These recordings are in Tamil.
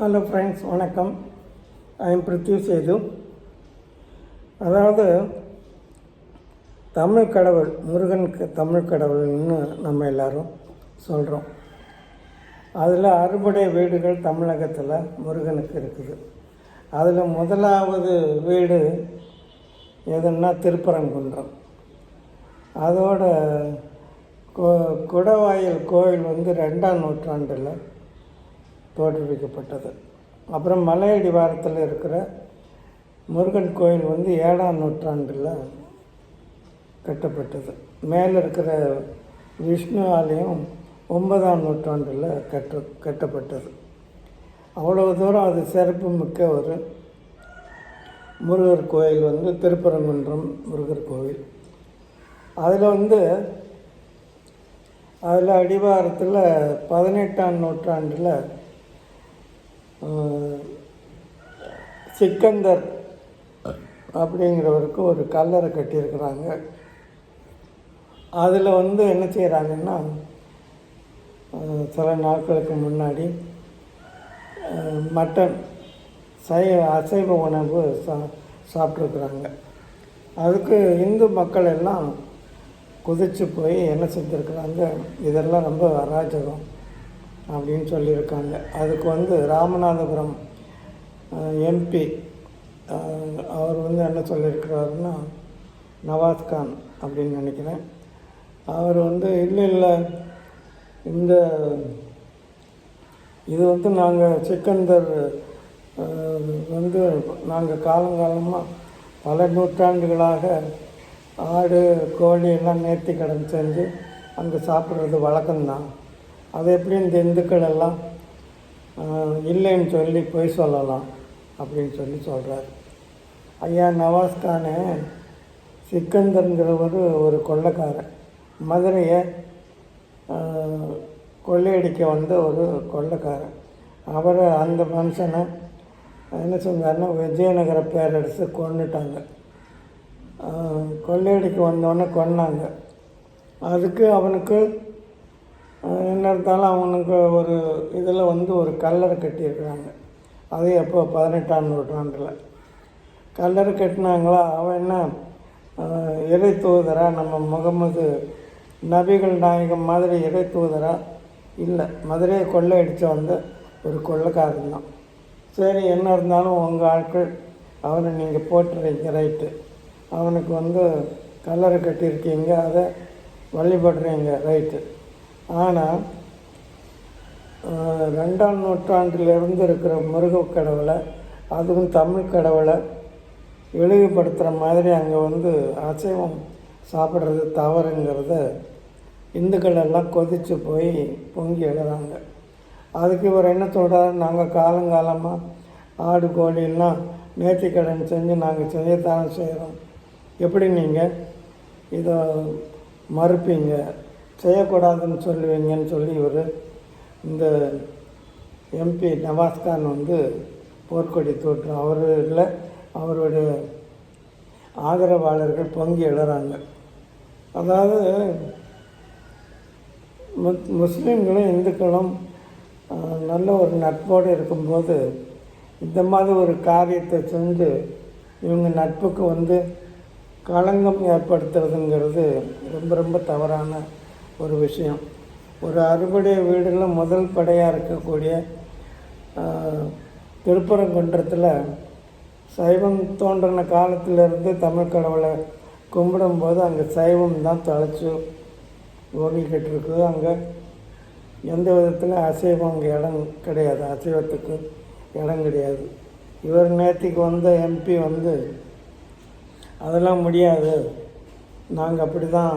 ஹலோ ஃப்ரெண்ட்ஸ் வணக்கம். ஐம் எம் பிருத்வி சேது அதாவது தமிழ் கடவுள் முருகனுக்கு தமிழ் கடவுள்னு நம்ம எல்லோரும் சொல்கிறோம் அதில் அறுபடை வீடுகள் தமிழகத்தில் முருகனுக்கு இருக்குது. அதில் முதலாவது வீடு எதுன்னா திருப்பரங்குன்றம். அதோட கொ குடவாயில் கோயில் வந்து ரெண்டாம் நூற்றாண்டில் தோற்றுவிக்கப்பட்டது. அப்புறம் மலையடிவாரத்தில் இருக்கிற முருகன் கோயில் வந்து ஏழாம் நூற்றாண்டில் கட்டப்பட்டது. மேலே இருக்கிற விஷ்ணு ஆலயம் ஒன்பதாம் நூற்றாண்டில் கட்ட கட்டப்பட்டது. அவ்வளோ தூரம் அது சிறப்பு மிக்க ஒரு முருகர் கோயில் வந்து திருப்பரங்குன்றம் முருகர் கோவில். அதில் வந்து அதில் அடிவாரத்தில் பதினெட்டாம் நூற்றாண்டில் சிக்கந்தர் அப்படிங்கிறவருக்கு ஒரு கல்லறை கட்டியிருக்கிறாங்க. அதில் வந்து என்ன செய்கிறாங்கன்னா சில நாட்களுக்கு முன்னாடி மட்டன் சைவ அசைவ உணவு சா சாப்பிட்ருக்குறாங்க அதுக்கு இந்து மக்கள் எல்லாம் குதிச்சு போய் என்ன செஞ்சுருக்குறாங்க இதெல்லாம் ரொம்ப அராஜகம். அப்படின்னு சொல்லியிருக்காங்க. அதுக்கு வந்து ராமநாதபுரம் எம்பி அவர் வந்து என்ன சொல்லியிருக்கிறாருன்னா நவாஸ்கான் அப்படின்னு நினைக்கிறேன். அவர் வந்து இல்லை இல்லை இந்த இது வந்து நாங்கள் சிக்கந்தர் வந்து நாங்கள் காலங்காலமாக பல நூற்றாண்டுகளாக ஆடு கோழி எல்லாம் நேர்த்தி கடன் செஞ்சு அங்கே சாப்பிட்றது வழக்கம்தான். அது எப்படி இந்த இந்துக்கள் எல்லாம் இல்லைன்னு சொல்லி பொய் சொல்லலாம் அப்படின்னு சொல்லி சொல்கிறார் ஐயா நவாஸ் கானு சிக்கந்தருங்கிறவர் ஒரு கொள்ளைக்காரன் மதுரையை கொள்ளையடிக்க வந்த ஒரு கொள்ளைக்காரன் அவர் அந்த மனுஷனை என்ன சொன்னார்னா விஜயநகர பேரரசு கொண்டுட்டாங்க கொள்ளையடிக்க வந்தோடனே கொன்னாங்க. அதுக்கு அவனுக்கு இருந்தாலும் அவனுக்கு ஒரு இதில் வந்து ஒரு கல்லறை கட்டியிருக்கிறாங்க. அது எப்போ பதினெட்டாம் நூற்றாண்டில். கல்லறை கட்டினாங்களா? அவன் என்ன இறை தூதரா? நம்ம முகமது நபிகள் நாயகம் மாதிரி இறை தூதரா? இல்லை மதுரையை கொள்ளையடிச்சு வந்த ஒரு கொள்ளைக்காரன் தான். சரி என்ன இருந்தாலும் உங்கள் ஆட்கள் அவனை நீங்கள் போட்டுறீங்க ரைட்டு. அவனுக்கு வந்து கல்லறை கட்டியிருக்கீங்க அதை வழிபடுறீங்க ரைட்டு. ஆனால் ரெண்டாம் நூற்றாண்டிலிருந்து இருக்கிற முருகக் கடவுளை அதுவும் தமிழ் கடவுளை இழிவுபடுத்துகிற மாதிரி அங்கே வந்து அசைவம் சாப்பிட்றது தவறுங்கிறத இந்துக்கள் எல்லாம் கொதித்து போய் பொங்கி எழுதாங்க. அதுக்கு இவர் என்ன சொல்கிறார் நாங்கள் காலங்காலமாக ஆடு கோழியெல்லாம் நேர்த்திக்கடன் செஞ்சு நாங்கள் செய்யத்தானே செய்கிறோம் எப்படி நீங்கள் இதை மறுப்பீங்க. செய்யக்கூடாதுன்னு சொல்லுவீங்கன்னு சொல்லி இவர் இந்த எம்பி நவாஸ்கான் வந்து போர்க்கொடி தோற்று. அவர் இல்லை அவருடைய ஆதரவாளர்கள் பொங்கி எழுறாங்க அதாவது முஸ்லீம்களும் இந்துக்களும் நல்ல ஒரு நட்போடு இருக்கும்போது இந்த மாதிரி ஒரு காரியத்தை செஞ்சு இவங்க நட்புக்கு வந்து களங்கம் ஏற்படுத்துறதுங்கிறது ரொம்ப ரொம்ப தவறான ஒரு விஷயம். ஒரு அறுபடை வீடில் முதல் படையாக இருக்கக்கூடிய திருப்பரங்குன்றத்தில் சைவம் தோன்றின காலத்திலிருந்து தமிழ் கடவுளை கும்பிடும்போது அங்கே சைவம் தான் தழைச்சி ஓடிக்கிட்டு இருக்குது. அங்கே எந்த விதத்தில் அசைவம் அங்கே இடம் கிடையாது. அசைவத்துக்கு இடம் கிடையாது. இவர் நேற்றுக்கு வந்த எம்பி வந்து அதெல்லாம் முடியாது. நாங்கள் அப்படி தான்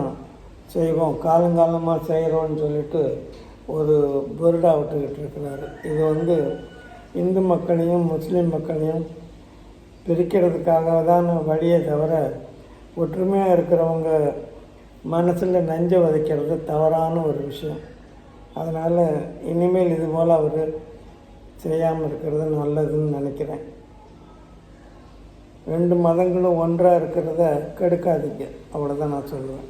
செய்வோம் காலங்காலமாக செய்கிறோன்னு சொல்லிட்டு ஒரு புருடா விட்டுக்கிட்டு இருக்கிறாரு. இது வந்து இந்து மக்களையும் முஸ்லீம் மக்களையும் பிரிக்கிறதுக்காக தான் வழியே தவிர ஒற்றுமையாக இருக்கிறவங்க மனசில் நஞ்சை வதைக்கிறது தவறான ஒரு விஷயம். அதனால் இனிமேல் இது போல் அவர் செய்யாமல் இருக்கிறது நல்லதுன்னு நினைக்கிறேன். ரெண்டு மதங்களும் ஒன்றாக இருக்கிறத கெடுக்காதீங்க. அவ்வளோதான் நான் சொல்லுவேன்.